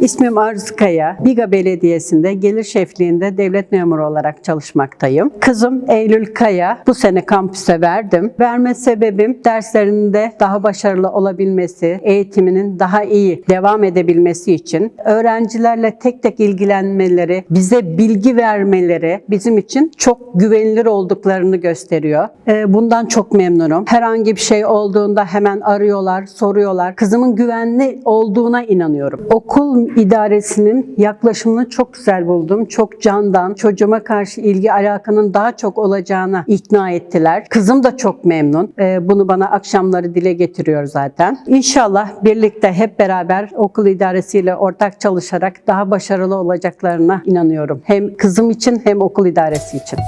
İsmim Arzu Kaya. Biga Belediyesi'nde gelir şefliğinde devlet memuru olarak çalışmaktayım. Kızım Eylül Kaya. Bu sene kampüse verdim. Verme sebebim derslerinde daha başarılı olabilmesi, eğitiminin daha iyi devam edebilmesi için öğrencilerle tek tek ilgilenmeleri, bize bilgi vermeleri bizim için çok güvenilir olduklarını gösteriyor. Ee, Bundan çok memnunum. Herhangi bir şey olduğunda hemen arıyorlar, soruyorlar. Kızımın güvenli olduğuna inanıyorum. Okul idaresinin yaklaşımını çok güzel buldum. Çok candan, çocuğuma karşı ilgi alakanın daha çok olacağına ikna ettiler. Kızım da çok memnun. Ee, Bunu bana akşamları dile getiriyor zaten. İnşallah birlikte hep beraber okul idaresiyle ortak çalışarak daha başarılı olacaklarına inanıyorum. Hem kızım için hem okul idaresi için.